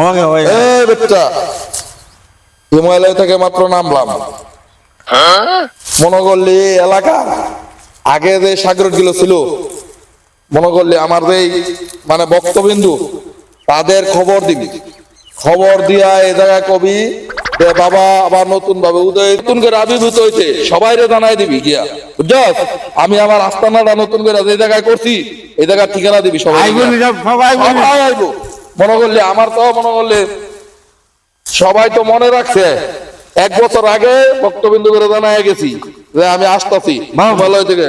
আমাকে হয় এ বেটা হিমালয় থেকে মাত্র নামলাম। মনে করলি এলাকা আগে যে সাগরগুলো ছিল মনে করলি আমার যে এই মানে বক্তবিন্দু তাদের খবর দিবি। খবর দিয়া এ জায়গায় কবি যে বাবা আবার নতুন ভাবে উদয় নতুন করে আবির্ভূত হইতে সবাই রে জানাই দিবি গিয়া। বুঝছস? আমি আমার আস্তানাটা নতুন করে যে জায়গায় করছি এই জায়গায় ঠিকানা দিবি সবাই। আইবো সবাই আইবো সবাই আইবো। মনে করলে আমার তো মনে করলে সবাই তো মনে রাখছে এক বছর আগে বক্তবিন্দু করে জানাই গেছি যে আমি আসতেছি হিমালয় থেকে।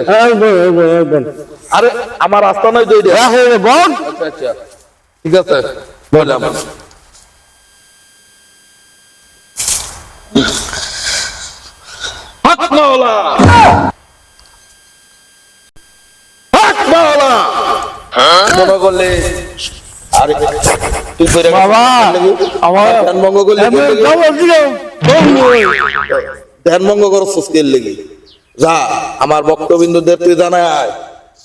আরে আমার রাস্তা নয় দুই আচ্ছা আচ্ছা। ঠিক আছে বললাম হক মাওলা। হক মাওলা। মনে করলে আরে তুই করে বাবা, আমার ধ্যান ভঙ্গ করলে আমি খবর দিলাম। ধ্যান ভঙ্গ করো সুস্কের লেগে। যা আমার বক্তবিন্দুদের তুই জানায়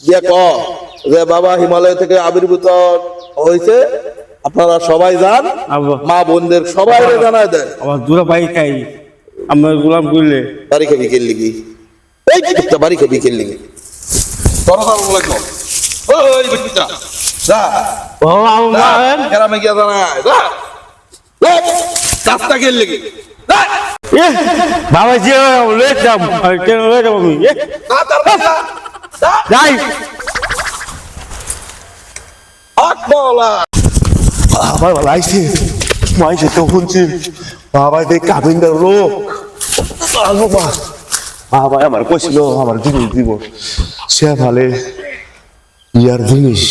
দিয়ে ক যে বাবা হিমালয় থেকে আবির্ভূত হয়েছে আপনারা সবাই যান। মা বোনদের সবাই জানায় দেন। আমার দূরে বাই খাই। আমার গোলাম করলে বাড়ি খাবি খেললি কি এই বাড়ি খাবি খেললি কি তোরা লাগল ওই বাচ্চা যা ও আমার গ্রামে গিয়ে যা রাস্তা বাবা কেন যাব আমি। যাই। আমার ভালো মাইছে তো শুনছি। বাবা দেখ কাবিন্দার লোক। বাবা আমার কইছিল আমার জিনিস দিব। সে ভালে ইয়ার জিনিস।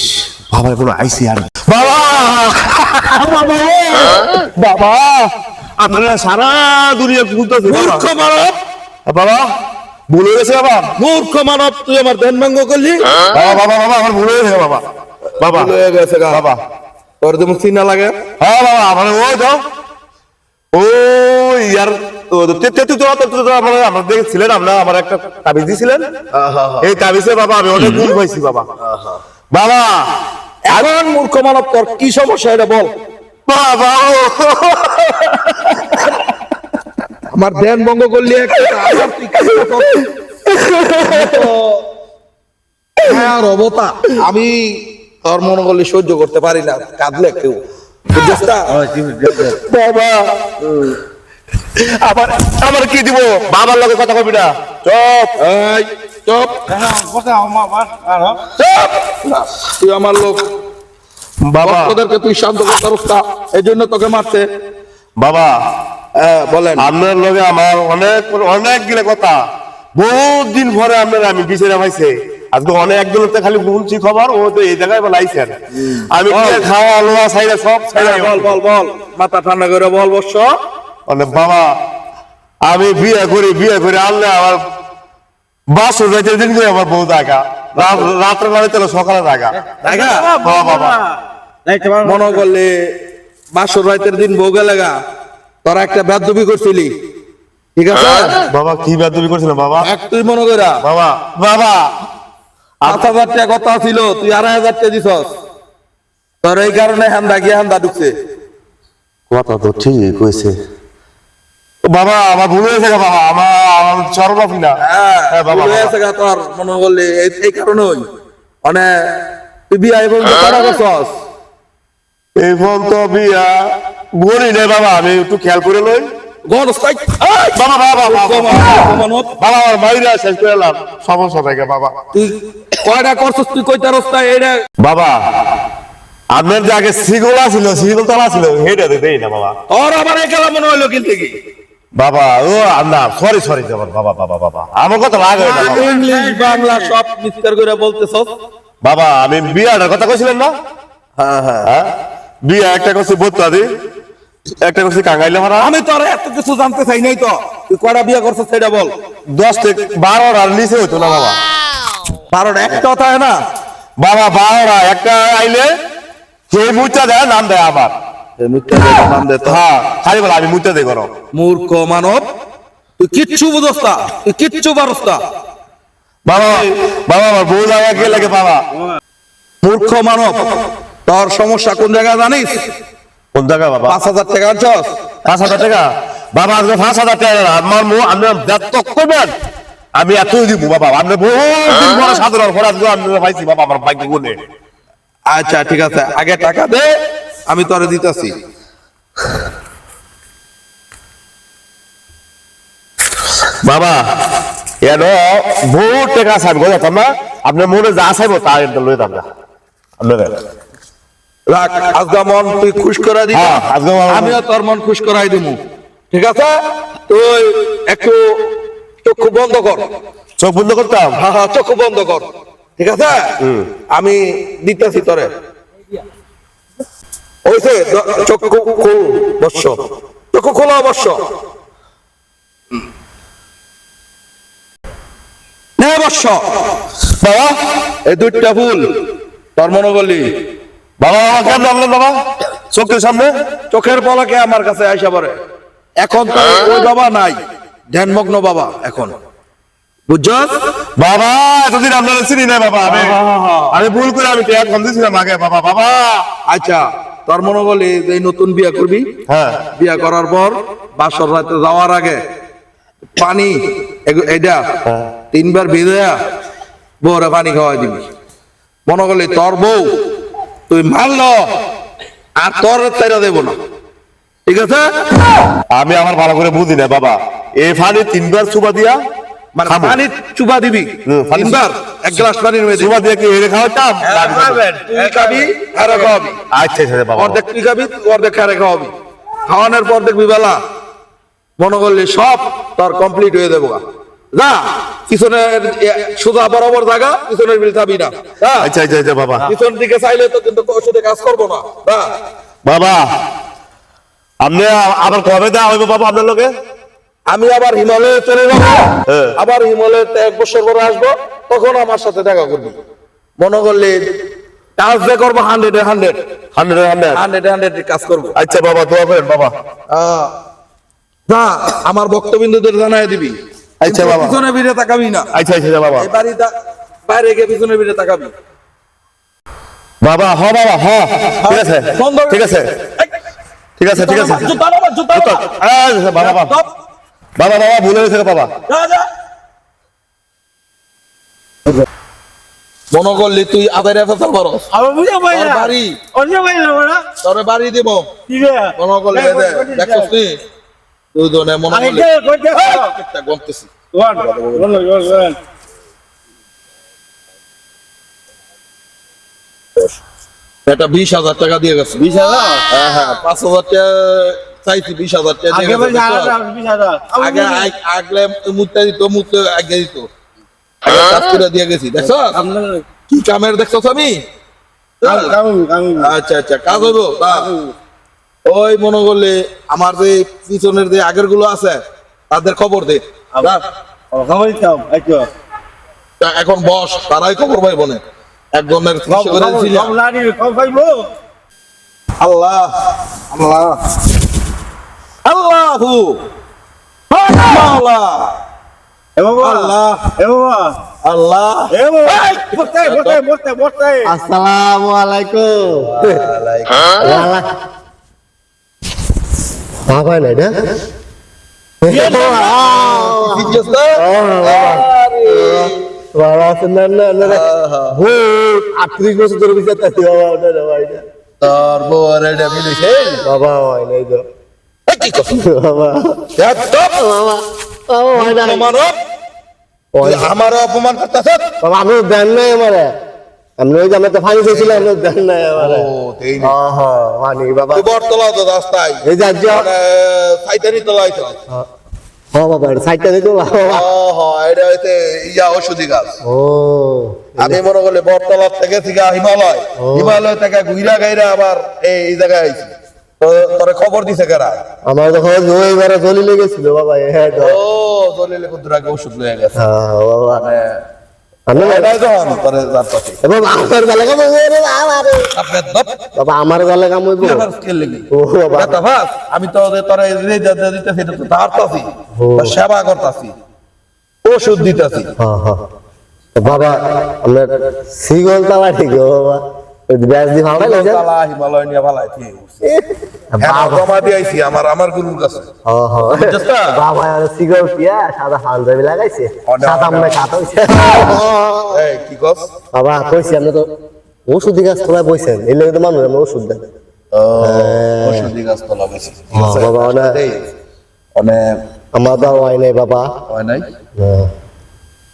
বাবা কোনো আইছে আর বাবা! বাবা বাবা আপনারা সারা দুনিয়া মূর্খ মানব! বাবা ভুলে বাবা। মূর্খ মানব তুই আমার ধ্যান ভঙ্গ করলি? বাবা বাবা বাবা আমার ভুলে গেছে বাবা। বাবা। ভুল হয়ে গেছে বাবা। চিনা লাগে? হ্যাঁ বাবা আমার ও যাও ও ইয়ার আমার দেখছিলেন আমরা আমার একটা তাবিজ দিয়েছিলেন এই তাবিজে বাবা আমি অনেক গুণ পাইছি বাবা। বাবা এখন মূর্খ মানব তোর কি সমস্যা এটা বল? বাবা আমার ধ্যান ভঙ্গ করলি আবার করছিস? আমি তোর মনে করলে সহ্য করতে পারি না কাঁদলে কেউ। বাবা। আমার আমার কি দিব? বাবার লগে কথা কবি না। চপ। চুপ। কথা আমার তুই আমার লোক। বাবা। ওদেরকে তুই শান্ত করতে এই জন্য তোকে মারছে। বাবা হ্যাঁ, বলেন। আপনার লগে আমার অনেক অনেক গিলে কথা। বহুত দিন পরে আপনার আমি বিচারে পাইছে। আজকে অনেক একজনের তো খালি শুনছি খবর ও তো এই জায়গায় বলে আইছেন আমি খাওয়া লোয়া সাইডে সব সাইডে বল বল বল। মাথা ঠান্ডা করে বল বর্ষ মানে বাবা আমি বিয়ে করি বিয়ে করে আনলে আমার বাস রাইতে দিন করে আমার বউ দেখা রাত্রে নয় তাহলে সকালে দেখা দেখা বাবা। বাবা নাই মনে করলে বাসর রাতের দিন বউ গেলে গা তোরা একটা বেদবি করছিলি। ঠিক আছে? বাবা কি বেদবি করছিলেন বাবা? এক তুই মনে করা বাবা। বাবা। পাঁচ হাজার টাকা কথা ছিল তুই আড়াই হাজার টাকা দিছস। তোর এই কারণে হান্দা গিয়ে হান্দা ঢুকছে। কথা তো ঠিকই কইছে। বাবা আমার ভুল হয়েছে গো বাবা আমার আমার না। হ্যাঁ হ্যাঁ, বাবা, ভুল হয়েছে গা তোর মনে করলে এই- কারণেই। মানে তুই বিয়া এবং করা তো বিয়া গড়ি নেই বাবা আমি একটু খেয়াল করে লই। গড় বাবা বাবা বাবা বাবা। মানব, বাবা আমার মাইরা শেষ করে এলাম। সমস্যা থেকে বাবা। তুই কয়টা করছস তুই কয়টা রাস্তা এটা বাবা আপনার যে আগে সিগলা ছিল সিগল তলা ছিল দেই না বাবা। তোর আবার এই খেলা মনে হইল কিন্তু কি বাবা ও না সরি সরি যাবার বাবা বাবা বাবা। আমার কথা বাবা। ইংলিশ বাংলা সব মিক্সচার করে বলতেছস বাবা আমি বিয়াটার কথা কইছিলেন না? হ্যাঁ হ্যাঁ। হ্যাঁ? বিয়া একটা করছি বোত্তাদি একটা করছি কাঙ্গাইলে মারা আমি তো আর এত কিছু জানতে চাই নাই তো। তুই কয়টা বিয়া করছস সেটা বল। দশ থেকে বারো আর নিচে হইতো না বাবা। বারোটা একটা কথা হয় না। বাবা বারোরা একটা আইলে সেই মুচা দেয় নাম দেয় আবার আমি মুচা দেই করো মূর্খ মানব তুই কিচ্ছু বুঝস না তুই কিচ্ছু পারস না। বাবা বাবা আমার বউ জায়গা কে লাগে বাবা। মূর্খ মানব তোর সমস্যা কোন জানিস? কোন জায়গা বাবা? পাঁচ হাজার টাকা আনছস? পাঁচ হাজার টাকা? বাবা আজকে পাঁচ হাজার টাকা আমার মু করবেন আমি এতই দিব বাবা। আপনি বহুত দিন পরে সাধারণ আমি পাইছি বাবা আমার বাইক গুনে আচ্ছা ঠিক আছে আগে টাকা দে। আমি তোরে দিতেছি। বাবা এন বহুত টাকা চাইব গো যেতাম না আপনার মনে যা চাইব তা একদম লই দাম না আপনাদের রাখ আজকে মন তুই খুশ করে দিবি। হ্যাঁ, আজকে আমিও তোর মন খুশ করাই দিমু। ঠিক আছে? তুই একটু চক্ষু বন্ধ কর। চোখ বন্ধ করতাম? হ্যাঁ হ্যাঁ চক্ষু বন্ধ কর। ঠিক আছে? আমি দিতেছি তোরে। চক্ষু খুল বর্ষ চক্ষু খোলা বর্ষ বাবা এই দুইটা ভুল তোর মনে করলি বাবা বাবা কেমন বাবা? চোখের সামনে? চোখের পলকে আমার কাছে আইসা পড়ে। এখন তো ওই বাবা নাই ধ্যানমগ্ন বাবা এখন। বুঝছস বাবা এতদিন আপনারা চিনি না বাবা আমি ভুল করে আমি ট্যাগ কম দিয়েছিলাম আগে বাবা বাবা। আচ্ছা। তোর মনে বলি যে নতুন বিয়া করবি? হ্যাঁ। বিয়া করার পর বাসর রাতে যাওয়ার আগে পানি এটা তিনবার ভিজা বউরে পানি খাওয়াই দিবি। মনে করলি তোর বউ তুই মারল আর তোর তেরা দেব না। ঠিক আছে? আমি আমার ভালো করে বুঝি না বাবা। এই ফানি তিনবার চুবা দিয়া মানে পানি চুবা দিবি। হুম, তিনবার এক গ্লাস পানির মধ্যে চুবা দিয়ে কি এনে খাওয়াতাম তুই খাবি আর খাওয়াবি আচ্ছা আচ্ছা বাবা। অর্ধেক তুই খাবি অর্ধেক খারে খাওয়াবি। খাওয়ানোর পর দেখবি বেলা মনে করলি সব তোর কমপ্লিট হয়ে দেবো। যা পিছনের সোজা বরাবর জায়গা পিছনের বিল খাবি না। আচ্ছা আচ্ছা আচ্ছা বাবা। পিছন দিকে চাইলে তো কিন্তু ওষুধে কাজ করব না। বাবা আপনি আবার কবে দেওয়া হইব বাবা আপনার লোকে? আমি আবার হিমালয়ে চলে যাব। হ্যাঁ। আবার হিমালয়তে এক বছর পরে আসব তখন আমার সাথে দেখা করবি। মনে করলি কাজ যে করব hundred hundred hundred hundred hundred hundred কাজ করব। আচ্ছা বাবা দোয়া করেন বাবা। না আমার বক্তবিন্দুদের জানাই দিবি। আচ্ছা বাবা। পিছনে ভিড়ে তাকাবি না। আচ্ছা আচ্ছা বাবা। এই বাড়ি বাইরে গিয়ে পিছনে ভিড়ে তাকাবি। বাবা হ বাবা হ। ঠিক আছে। ঠিক আছে। ঠিক আছে ঠিক আছে। জুতা নামা, জুতা বাবা বাবা। বাবা বাবা ভুলে গেছে বাবা। মনে করলি তুই আদায় ফেসাল বড় আমি বুঝে পাই না। বাড়ি। অন্য পাই না ওরা তোর বাড়ি দিব। ঠিক আছে মনে করলি এই তুই তুই তো নে? মনে করলি একটা গমতেছি ওয়ান এটা বিশ হাজার টাকা দিয়ে গেছে। বিশ হাজার? হ্যাঁ হ্যাঁ পাঁচ হাজার টাকা চাইছি বিশ হাজার আগে আগলে দিত আগে দিত কাজ করে দিয়ে গেছি দেখছ কি কামের দেখছ আমি আচ্ছা আচ্ছা কাজ হইব ওই মনে করলে আমার যে পিছনের যে আগেরগুলো আছে তাদের খবর দে আচ্ছা এখন বস তারাই খবর পাইব না একজনের আল্লাহ আল্লাহ আল্লাহু মাওলা। এ বাবা আল্লাহ। এ বাবা। আল্লাহ। এ বাবা। বসতে বসতে বসতে বসতে। আসসালামু আলাইকুম। বাবা নাই না? কি আছেন না না না। ভূত আটত্রিশ বছর ধরে বিচার থাকি বাবা ওটা না ভাই না। তোর বউয়ের এটা মিলিছে বাবা হয় নাই তো। তুই আমার অপমান আপনি দেন নাই আমারে বটতলা আমি মনে করলে বটতলার থেকে হিমালয়। হিমালয় থেকে ঘুরা গাইরা আবার এই জায়গায় আইছি। তোরে খবর দিছে কারা? আমার তো খবর ওই বারে চলি লেগেছিল বাবা হ্যাঁ ওষুধ লয়ে গেছে। হ্যাঁ বাবা। মানে আমি তো তোরা দিতেছি সেবা করতাছি। ওষুধ দিতেছি। হ্যাঁ বাবা আমরা সিগল তালা ঠিক বাবা। ব্যাস দি ভালো লাগে তালা হিমালয় নিয়ে ভালাই ঠিক হ্যাঁ জমা দিয়েছি আমার আমার গুরুর কাছে। ও হো বুঝছিস না? বাবা আর সিগারেট দিয়া সাদা পাঞ্জাবি লাগাইছে। সাদা মনে খাতা হইছে। এই কি কস? বাবা কইছি আপনি তো ওষুধি গাছ তোলায় বইছেন। এই লোক তো মানুষ আমরা ওষুধ দেন ওষুধি গাছ তো লাগাইছি হ্যাঁ, বাবা, অনেক- অনেক আমার তো হয় নাই বাবা। হয় নাই? হ্যাঁ।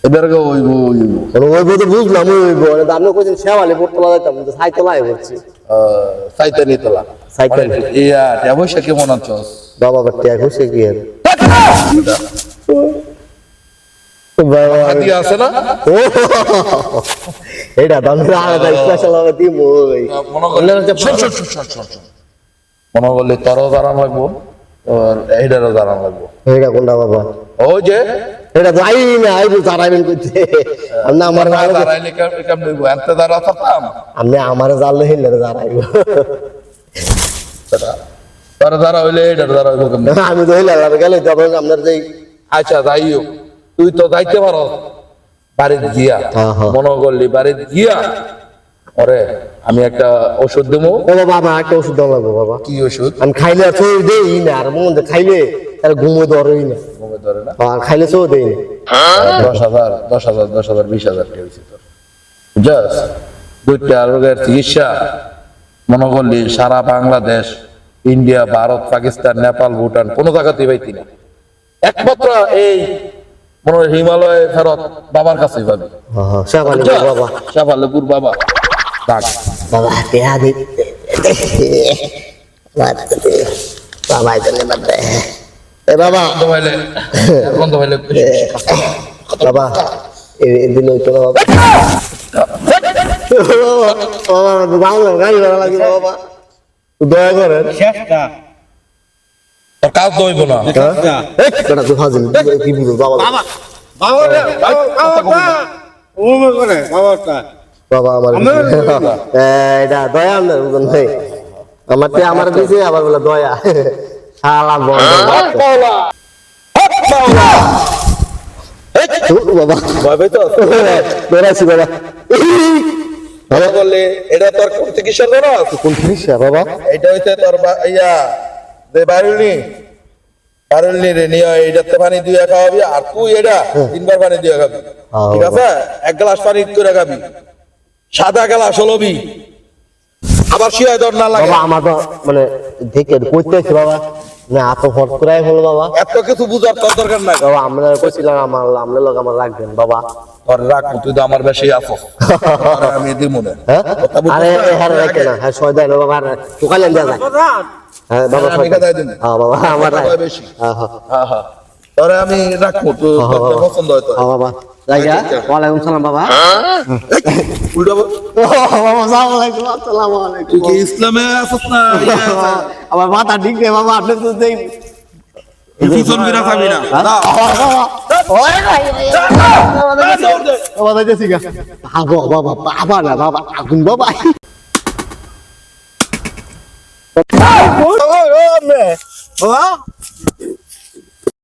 এদেরকে মানে ওই বই তো বুঝলাম ওই মানে আপনি কইছেন শেওয়ালি পড়তে লাগাইতাম তো সাইকেলাই বলছি সাইতানি তোলা। সাইতানি। ইয়া অবশ্য বাবা কি বাবা। ও ওই। মনে শোন, শোন। মনে করলে তোরও দাঁড়ান লাগবো এইটারও দাঁড়ান লাগবো। এটা কোনটা বাবা? ওই যে এটা আই না আইবো জারাইবেন কইতে। আপনি আমার দাঁড়াইলে কেম- কেমনে? এনতে দাঁড়া থাকতাম আপনি আমার জানলে হিলে জারাইবো তোর দাঁড়া হইলে এইটার দাঁড়া হইবো কেমনে? আমি তো হিলে আর গেলে তখন আপনার যেই আচ্ছা যাইও। তুই তো যাইতে পারো। বাড়িতে গিয়া। হ্যাঁ, হ্যাঁ। মনে করলি বাড়িতে গিয়া। ওরে। আমি একটা ওষুধ দেবো ও বাবা আমার একটা ওষুধ দেওয়া লাগবে বাবা। কি ওষুধ? আমি খাইলে আর চোর দেই না আর মন খাইলে তার ঘুমো ধরেই না। মনে ধরে না? আর খাইলে চোর দেই না। দশ হাজার দশ হাজার দশ হাজার বিশ হাজার টাকা হয়েছে তোর? বুঝছস দুইটা রোগের চিকিৎসা। মনে করলি সারা বাংলাদেশ ইন্ডিয়া ভারত পাকিস্তান নেপাল ভুটান কোনো জায়গাতেই পাইতি না। একমাত্র এই মনে হয় হিমালয় ফেরত বাবার কাছেই পাবি। সাবানি বাবা। শাহবালপুর বাবা বাবা দেহা দি বাবা এটা বাদ এ বাবা বন্ধ হইলে বন্ধ হইলে বাবা এই দিন হইতো না বাবা বাবা বাবা দয়া করেন শেষটা কাজ তো হইব না এটা তো ফাজিল কি বলব বাবা বাবা রে বাবাটা ওমে করে বাবাটা বাবা আমার এটা দয়া আপনার বুঝলেন ভাই? আমার তে আমার দিছে আবার বলে দয়া। শালা বাবা। ভয় বাবা করলে এটা তোর কোন চিকিৎসা করো কোন চিকিৎসা বাবা? এটা হইছে তোর ইয়া যে রে নিয়ে এইটাতে পানি দিয়ে খাওয়াবি আর তুই এটা তিনবার পানি দিয়ে খাবি। হ্যাঁ, ঠিক আছে? এক গ্লাস পানি করে খাবি। সাদা গ্লাস হলবি আবার শিয়ায় দর না লাগে। বাবা আমার তো মানে দেখে করতেছি বাবা। না এত হট করাই হলো বাবা। এত কিছু বুঝার তোর দরকার নাই। বাবা আমরা কইছিলাম আমার আপনার লোক আমার রাখবেন বাবা। তোর রাখ তুই তো আমার বেশি আছো আমি দিব না। হ্যাঁ? কথা আরে? হ্যাঁ রাখে না। হ্যাঁ ছয় দেয় না বাবা যায় হ্যাঁ বাবা দিন। হ্যাঁ বাবা আমার বেশি। হ্যাঁ হ্যাঁ। হ্যাঁ হ্যাঁ। তোরে আমি রাখব হ্যাঁ, হ্যাঁ। পছন্দ হয় তোর হ্যাঁ বাবা। রাইগা ওয়ালাইকুম সালাম। বাবা। উল্টা বাবা সালাম আলাইকুম আসসালামু আলাইকুম। তুই ইসলামে আছিস না? আমার মাথা ঠিক নেই বাবা আপনি তো দেই পিছন ফিরা খাবি না? না। বাবা যাইতেছি গা। বাবা বাবা বাবা না বাবা আগুন বাবা বাবা।